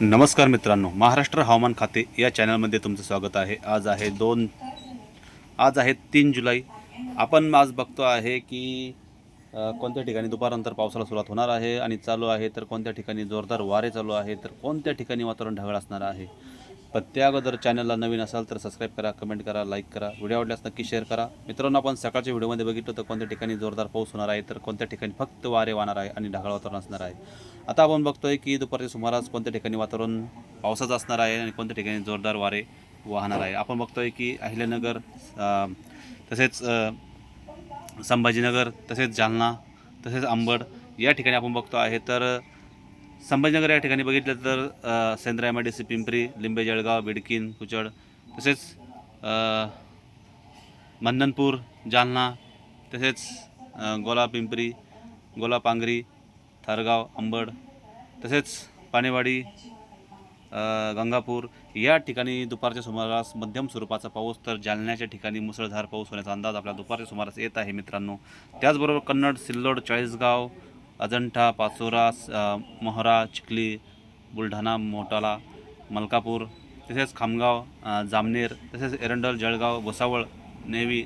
नमस्कार मित्रांनो महाराष्ट्र हवामान खाते या चॅनलमध्ये तुमचं स्वागत आहे. आज आहे दोन आज आहे तीन जुलै. आपण आज बघतो आहे की कोणत्या ठिकाणी दुपारनंतर पावसाला सुरुवात होणार आहे आणि चालू आहे तर कोणत्या ठिकाणी जोरदार वारे चालू आहे तर कोणत्या ठिकाणी वातावरण ढगाळ असणार आहे? पण त्या अगोदर चॅनलला नवीन असाल तर सबस्क्राईब करा कमेंट करा लाईक करा व्हिडिओ आवडल्यास नक्की शेअर करा. मित्रांनो आपण सकाळच्या व्हिडिओमध्ये बघितलं तर कोणत्या ठिकाणी जोरदार पाऊस होणार आहे तर कोणत्या ठिकाणी फक्त वारे वाहणार आहे आणि ढगाळ वातावरण असणार आहे. आता आपण बघतोय की दुपारच्या सुमारास कोणत्या ठिकाणी वातावरण पावसाचं असणार आहे आणि कोणत्या ठिकाणी जोरदार वारे वाहणार आहे. आपण बघतोय की अहिल्यानगर तसेच संभाजीनगर तसेच जालना तसेच अंबड या ठिकाणी आपण बघतो आहे. तर संभाजीनगर या ठिकाणी बघितलं तर Shendra M I D C Pimpri Limbe Jalgaon Bidkin Kuchad तसेच मंदनपूर जालना तसेच गोला पिंपरी गोला पांगरी थारगाव अंबड तसेच पाणेवाडी गंगापूर या ठिकाणी दुपारच्या सुमारास मध्यम स्वरूपाचा पाऊस तर जालन्याच्या ठिकाणी मुसळधार पाऊस होण्याचा अंदाज आपल्या दुपारच्या सुमारास येत आहे मित्रांनो. त्याचबरोबर कन्नड सिल्लोड चाळीसगाव अजंठा पाचोरा मोहरा चिखली बुलढाणा मोटाला मलकापूर तसेच खामगाव जामनेर तसेच एरंडल जळगाव भुसावळ नेवी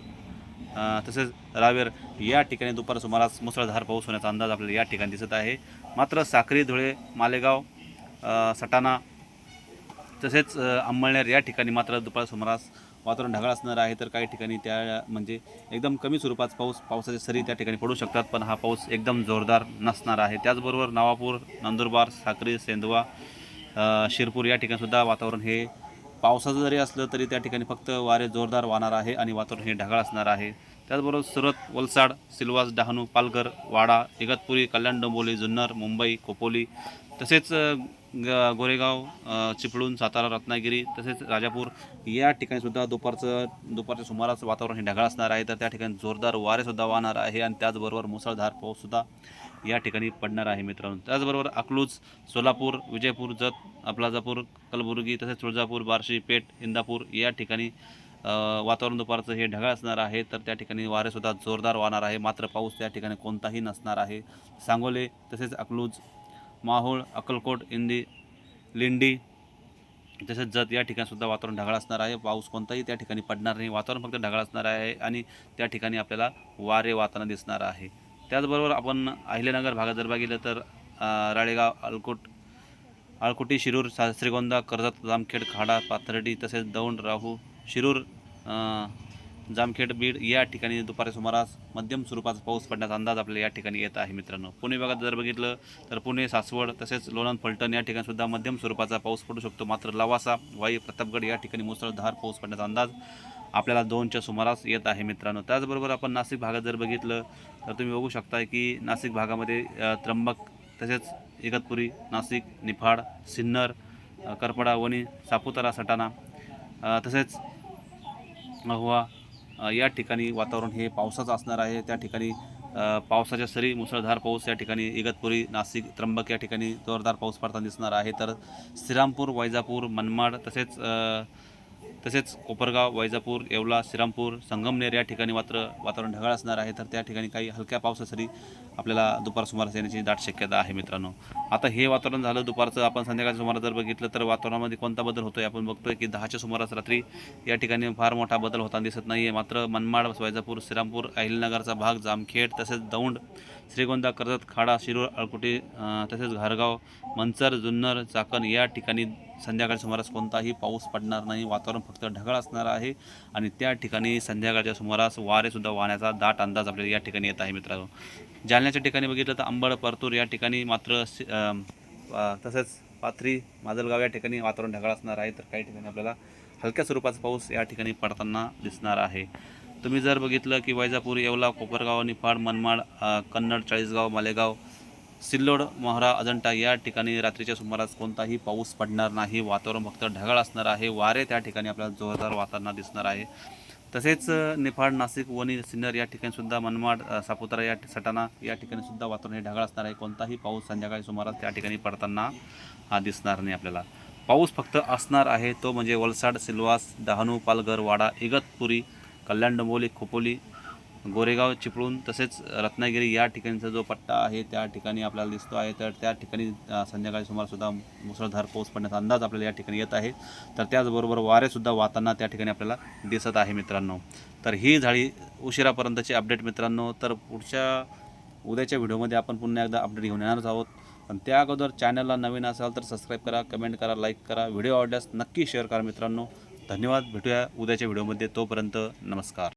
तसेच रावेर या ठिकाणी दुपार सुमारास मुसळधार पाऊस होण्याचा अंदाज आपल्याला या ठिकाणी दिसत आहे. मात्र साक्री धुळे मालेगाव सटाणा तसेच अ, अंमळनेर या ठिकाणी मात्र दुपार सुमारास वातावरण ढगाळ असणार आहे तर काही ठिकाणी त्या म्हणजे एकदम कमी स्वरूपात पाऊस पावसाच्या सरी त्या ठिकाणी पडू शकतात पण हा पाऊस एकदम जोरदार नसणार आहे. त्याचबरोबर नवापूर नंदुरबार साक्री सेंदवा शिरपूर या ठिकाणीसुद्धा वातावरण हे पावसाचं जरी असलं तरी त्या ठिकाणी फक्त वारे जोरदार वाहणार आहे आणि वातावरण हे ढगाळ असणार आहे. त्याचबरोबर सुरत वलसाड सिल्वास डहाणू पालघर वाडा इगतपुरी कल्याण डोंबोली जुन्नर मुंबई खोपोली तसेच ग गोरेगाव चिपळूण सातारा रत्नागिरी तसेच राजापूर या ठिकाणीसुद्धा दुपारचं दुपारच्या सुमारास वातावरण हे ढगाळ असणार आहे. तर त्या ठिकाणी जोरदार वारेसुद्धा वाहणार आहे आणि त्याचबरोबर मुसळधार पाऊससुद्धा या ठिकाणी पडणार आहे मित्रांनो. त्याचबरोबर अकलूज सोलापूर विजयपूर जत अपलाजापूर कलबुर्गी तसेच तुळजापूर बार्शी पेठ इंदापूर या ठिकाणी वातावरण दुपारचं हे ढगाळ असणार आहे. तर त्या ठिकाणी वारेसुद्धा जोरदार वाहणार आहे. मात्र पाऊस त्या ठिकाणी कोणताही नसणार आहे. सांगोले तसेच अकलूज माहूळ अक्कलकोट इंदी लिंडी तसेच जत या ठिकाणीसुद्धा वातावरण ढगाळ असणार आहे. पाऊस कोणताही त्या ठिकाणी पडणार नाही. वातावरण फक्त ढगाळ असणार आहे आणि त्या ठिकाणी आपल्याला वारे वाहताना दिसणार आहे. त्याचबरोबर आपण अहिल्यानगर भागात जर बघितलं तर राळेगाव अळकोट अळकोटी शिरूर सा श्रीगोंदा कर्जत जामखेड खाडा पाथर्डी तसेच दौंड राहू शिरूर जामखेड बीड या ठिकाणी दुपारी सुमारास मध्यम स्वरूपाचा पाऊस पडण्याचा अंदाज आपल्याला या ठिकाणी येत आहे मित्रांनो. पुणे भागात जर बघितलं तर पुणे सासवड तसेच लोणंद फलटण या ठिकाणी सुद्धा मध्यम स्वरूपाचा पाऊस पडू शकतो. मात्र लवासा वाई प्रतापगड या ठिकाणी मुसळधार पाऊस पडण्याचा अंदाज आपल्याला दोनच्या सुमारास येत आहे मित्रांनो. त्याचबरोबर आपण नाशिक भागात जर बघितलं तर तुम्ही बघू शकता की नाशिक भागामध्ये त्र्यंबक तसेच इगतपुरी नाशिक निफाड सिन्नर करपडा वणी सापुतारा सटाणा तसेच महुवा या ठिकाणी वातावरण हे पावसाचं असणार आहे. त्या ठिकाणी पावसाच्या सरी मुसळधार पाऊस या ठिकाणी इगतपुरी नाशिक त्र्यंबक या ठिकाणी जोरदार पाऊस पडताना दिसणार आहे. तर श्रीरामपूर वैजापूर मनमाड तसेच तसेच कोपरगाव वैजापूर येवला श्रीरामपूर संगमनेर या ठिकाणी मात्र वातावरण ढगाळ असणार आहे. तर त्या ठिकाणी काही हलक्या पावसासरी आपल्याला दुपार सुमारास येण्याची दाट शक्यता आहे मित्रांनो. आता हे वातावरण झालं दुपारचं आपण संध्याकाळच्या सुमारास जर बघितलं तर वातावरणामध्ये कोणता बदल होतोय? आपण बघतोय की दहाच्या सुमारास रात्री या ठिकाणी फार मोठा बदल होताना दिसत नाही आहे मात्र मनमाड वैजापूर श्रीरामपूर अहिलनगरचा भाग जामखेड तसेच दौंड श्रीगोंदा कर्जत खाडा शिरूर अळकुटी तसेच घारगाव मंचर जुन्नर चाकण या ठिकाणी संध्याकाळच्या सुमारास कोणताही पाऊस पडणार नाही. वातावरण फक्त ढगाळ असणार आहे आणि त्या ठिकाणी संध्याकाळच्या सुमारास वारेसुद्धा वाहण्याचा दाट अंदाज आपल्याला या ठिकाणी येत आहे मित्रांनो. जालन्याच्या ठिकाणी बघितलं तर अंबड परतूर या ठिकाणी मात्र सि- तसेच पाथरी माजलगाव या ठिकाणी वातावरण ढगाळ असणार आहे. तर काही ठिकाणी आपल्याला हलक्या स्वरूपाचा पाऊस या ठिकाणी पडताना दिसणार आहे. तुम्ही जर बघितलं की वैजापूर येवला कोपरगाव निफाड मनमाड कन्नड चाळीसगाव मालेगाव सिल्लोड मोहरा अजंठा या ठिकाणी रात्रीच्या सुमारास कोणताही पाऊस पडणार नाही. वातावरण फक्त ढगाळ असणार आहे. वारे त्या ठिकाणी आपल्याला जोरदार वातावरण दिसणार आहे. तसेच निफाड नाशिक वणी सिन्नर या ठिकाणी सुद्धा मनमाड सापुतारा या सटाणा या ठिकाणी सुद्धा वातावरण हे ढगाळ असणार आहे. कोणताही पाऊस संध्याकाळी सुमारास त्या ठिकाणी पडताना हा दिसणार नाही आपल्याला. पाऊस फक्त असणार आहे तो म्हणजे वलसाड सिल्वास डहाणू पालघर वाडा इगतपुरी कल्याण डोंबोली खोपोली गोरेगाव चिपळूण तसेच रत्नागिरी या ठिकाणचा जो पट्टा आहे त्या ठिकाणी आपल्याला दिसतो आहे. तर त्या ठिकाणी संध्याकाळी सुमारसुद्धा मुसळधार पाऊस पडण्याचा अंदाज आपल्याला या ठिकाणी येत आहे. तर त्याचबरोबर वारेसुद्धा वाहताना त्या ठिकाणी आपल्याला दिसत आहे मित्रांनो. तर ही झाली उशिरापर्यंतची अपडेट मित्रांनो. तर पुढच्या उद्याच्या व्हिडिओमध्ये आपण पुन्हा एकदा अपडेट घेऊन येणारच आहोत. पण त्या अगोदर चॅनलला नवीन असाल तर सबस्क्राईब करा कमेंट करा लाईक करा. व्हिडिओ आवडल्यास नक्की शेअर करा मित्रांनो. धन्यवाद. भेटूया उद्याच्या व्हिडिओमध्ये. तोपर्यंत नमस्कार.